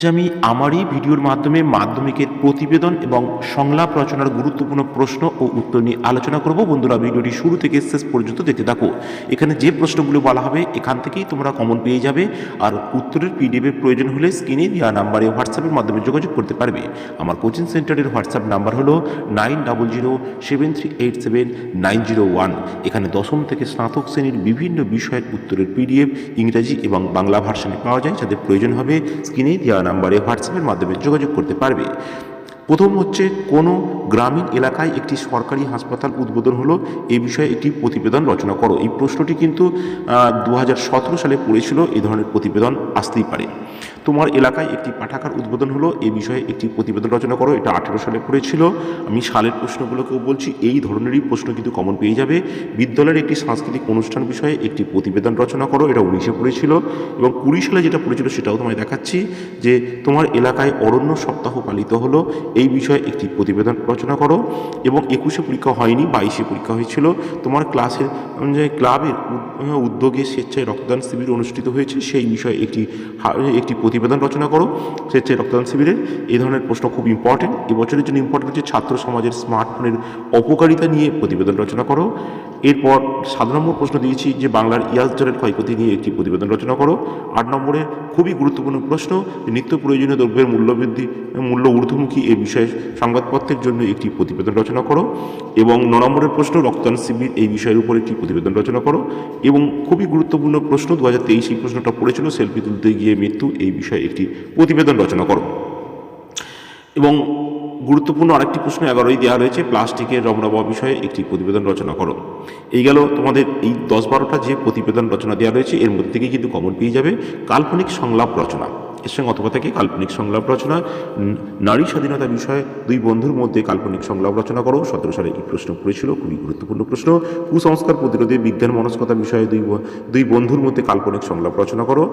আমি আমারই ভিডিওর মাধ্যমে মাধ্যমিকের প্রতিবেদন এবং সংলাপ রচনার গুরুত্বপূর্ণ প্রশ্ন ও উত্তর নিয়ে আলোচনা করব। বন্ধুরা, ভিডিওটি শুরু থেকে শেষ পর্যন্ত দেখতে থাকো। এখানে যে প্রশ্নগুলো বলা হবে, এখান থেকেই তোমরা কমন পেয়ে যাবে। আর উত্তরের পিডিএফের প্রয়োজন হলে স্ক্রিনে দেওয়া নাম্বারে হোয়াটসঅ্যাপের মাধ্যমে যোগাযোগ করতে পারবে। আমার কোচিং সেন্টারের হোয়াটসঅ্যাপ নাম্বার হলো nine double zero seven three eight seven nine zero one এখানে দশম থেকে স্নাতক শ্রেণির বিভিন্ন বিষয়ের উত্তরের পিডিএফ ইংরাজি এবং বাংলা ভার্সনে পাওয়া যায়, যাদের প্রয়োজন হবে স্ক্রিনে দেওয়া নাম্বারে হোয়াটসঅ্যাপের মাধ্যমে যোগাযোগ করতে পারবে। প্রথম হচ্ছে কোনো গ্রামীণ এলাকায় একটি সরকারি হাসপাতাল উদ্বোধন হলো। এই বিষয়ে একটি প্রতিবেদন রচনা করো। এই প্রশ্নটি কিন্তু দু হাজার সতেরো সালে পড়েছিল। এই ধরনের প্রতিবেদন আসতেই পারে। তোমার এলাকায় একটি পাঠাগার উদ্বোধন হলো। এই বিষয়ে একটি প্রতিবেদন রচনা করো। এটা আঠেরো সালে পড়েছিল। আমি সালের প্রশ্নগুলোকেও বলছি। এই ধরনেরই প্রশ্ন কিন্তু কমন পেয়ে যাবে। বিদ্যালয়ের একটি সাংস্কৃতিক অনুষ্ঠান বিষয়ে একটি প্রতিবেদন রচনা করো। এটা উনিশে পড়েছিল। এবং কুড়ি সালে যেটা পড়েছিল সেটাও তোমায় দেখাচ্ছি যে তোমার এলাকায় অরণ্য সপ্তাহ পালিত হলো। এই বিষয়ে একটি প্রতিবেদন রচনা করো। এবং একুশে পরীক্ষা হয়নি, বাইশে পরীক্ষা হয়েছিল। তোমার ক্লাসের ক্লাবের উদ্যোগে স্বেচ্ছায় রক্তদান শিবির অনুষ্ঠিত হয়েছে, সেই বিষয়ে একটি একটি প্রতিবেদন রচনা করো। স্বেচ্ছায় রক্তদান শিবিরের এই ধরনের প্রশ্ন খুব ইম্পর্টেন্ট এবছরের জন্য ইম্পর্টেন্ট হচ্ছে ছাত্র সমাজের স্মার্টফোনের অপকারিতা নিয়ে প্রতিবেদন রচনা করো। এরপর সাত নম্বর প্রশ্ন দিয়েছি যে বাংলার ইয়াস জলের ক্ষয়ক্ষতি নিয়ে একটি প্রতিবেদন রচনা করো। আট নম্বরে খুবই গুরুত্বপূর্ণ প্রশ্ন, নিত্য প্রয়োজনীয় দ্রব্যের মূল্যবৃদ্ধি, মূল্য ঊর্ধ্বমুখী এ বিষয়ে সংবাদপত্রের জন্য একটি প্রতিবেদন রচনা করো এবং ন নম্বরের প্রশ্ন রক্তদান শিবির এই বিষয়ের উপর একটি প্রতিবেদন রচনা করো এবং খুবই গুরুত্বপূর্ণ প্রশ্ন দু হাজার তেইশ এই প্রশ্নটা পড়েছিল, সেলফি তুলতে গিয়ে মৃত্যু, এই বিষয়ে একটি প্রতিবেদন রচনা করো। এবং গুরুত্বপূর্ণ আরেকটি প্রশ্ন এগারোই দেওয়া রয়েছে, প্লাস্টিকের রমরমা বিষয়ে একটি প্রতিবেদন রচনা করো। এই গেল তোমাদের এই দশ বারোটা যে প্রতিবেদন রচনা দেওয়া রয়েছে, এর মধ্যে থেকে কিন্তু কমন পেয়ে যাবে কাল্পনিক সংলাপ রচনা। এর সঙ্গে অথবা থেকে কাল্পনিক সংলাপ রচনা নারী স্বাধীনতা বিষয়ে দুই বন্ধুর মধ্যে কাল্পনিক সংলাপ রচনা করো। সতেরো সালে এই প্রশ্ন করেছিল খুবই গুরুত্বপূর্ণ প্রশ্ন। কুসংস্কার প্রতিরোধে বিজ্ঞান মনস্কতা বিষয়ে দুই দুই বন্ধুর মধ্যে কাল্পনিক সংলাপ রচনা করো।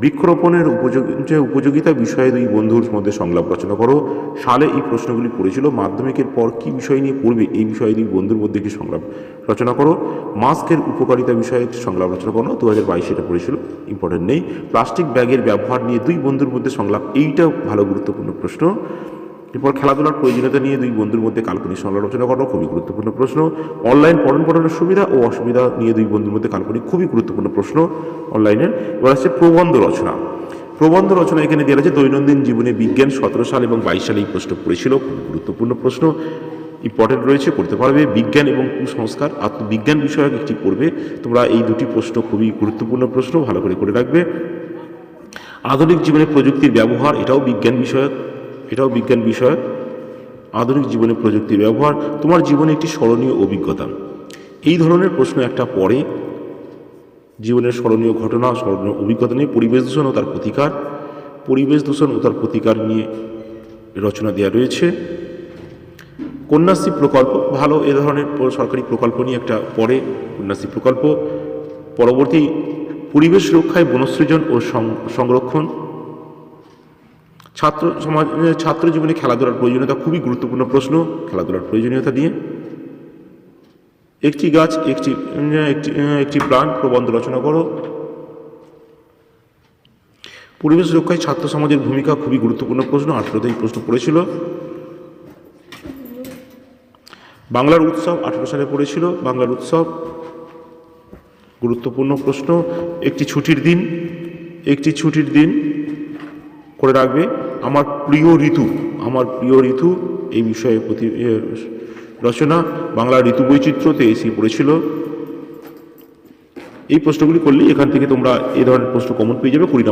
বৃক্ষরোপণের উপযোগী, যে উপযোগিতা বিষয়ে দুই বন্ধুর মধ্যে সংলাপ রচনা করো। সালে এই প্রশ্নগুলি পড়েছিল, মাধ্যমিকের পর কি বিষয় নিয়ে পড়বে এই বিষয়ে দুই বন্ধুর মধ্যে কি সংলাপ রচনা করো। মাস্কের উপকারিতা বিষয়ে সংলাপ রচনা করো দু হাজার বাইশে এটা পড়েছিল ইম্পর্টেন্ট নেই। প্লাস্টিক ব্যাগের ব্যবহার নিয়ে দুই বন্ধুর মধ্যে সংলাপ, এইটাও ভালো গুরুত্বপূর্ণ প্রশ্ন। এরপর খেলাধুলার প্রয়োজনীয়তা নিয়ে দুই বন্ধুর মধ্যে কাল্পনিক সংলাপ রচনা করো খুবই গুরুত্বপূর্ণ প্রশ্ন। অনলাইন পঠন পঠনের সুবিধা ও অসুবিধা নিয়ে দুই বন্ধুর মধ্যে কাল্পনিক খুবই গুরুত্বপূর্ণ প্রশ্ন অনলাইনের। এবার আসছে প্রবন্ধ রচনা। প্রবন্ধ রচনা এখানে দেওয়া আছে দৈনন্দিন জীবনে বিজ্ঞান সতেরো সাল এবং বাইশ সালে এই প্রশ্ন পড়েছিল খুব গুরুত্বপূর্ণ প্রশ্ন। ইম্পর্টেন্ট রয়েছে, পড়তে পারবে। বিজ্ঞান এবং কুসংস্কার, আত্মবিজ্ঞান বিষয়ক একটি পড়বে তোমরা এই দুটি প্রশ্ন খুবই গুরুত্বপূর্ণ প্রশ্ন, ভালো করে করে রাখবে। আধুনিক জীবনে প্রযুক্তির ব্যবহার, এটাও বিজ্ঞান বিষয়ক। এটাও বিজ্ঞান বিষয়ক। আধুনিক জীবনে প্রযুক্তির ব্যবহার, তোমার জীবনে একটি স্মরণীয় অভিজ্ঞতা। এই ধরনের প্রশ্ন একটা পড়ে। জীবনের স্মরণীয় ঘটনা, স্মরণীয় অভিজ্ঞতা নিয়ে পরিবেশ দূষণ ও তার প্রতিকার। পরিবেশ দূষণ ও তার প্রতিকার নিয়ে রচনা দেওয়া রয়েছে। কন্যাশ্রী প্রকল্প, ভালো এ ধরনের সরকারি প্রকল্প নিয়ে একটা পড়ে। কন্যাশ্রী প্রকল্প, পরবর্তী পরিবেশ রক্ষায় বনসৃজন ও সংরক্ষণ। ছাত্র সমাজ ছাত্র জীবনে খেলাধুলার প্রয়োজনীয়তা খুবই গুরুত্বপূর্ণ প্রশ্ন, খেলাধুলার প্রয়োজনীয়তা দিয়ে একটি গাছ, একটি একটি প্রাণ, প্রবন্ধ রচনা করো। পরিবেশ রক্ষায় ছাত্র সমাজের ভূমিকা খুবই গুরুত্বপূর্ণ প্রশ্ন আঠেরোতে এই প্রশ্ন পড়েছিল। বাংলার উৎসব আঠেরো সালে পড়েছিল, বাংলার উৎসব গুরুত্বপূর্ণ প্রশ্ন। একটি ছুটির দিন, একটি ছুটির দিন করে রাখবে। আমার প্রিয় ঋতু, আমার প্রিয় ঋতু এই বিষয়ে প্রতি রচনা, বাংলা ঋতু বৈচিত্র্যতে এসে পড়েছিল। এই প্রশ্নগুলি করলে এখান থেকে তোমরা এই ধরনের প্রশ্ন কমন পেয়ে যাবে, কুড়ি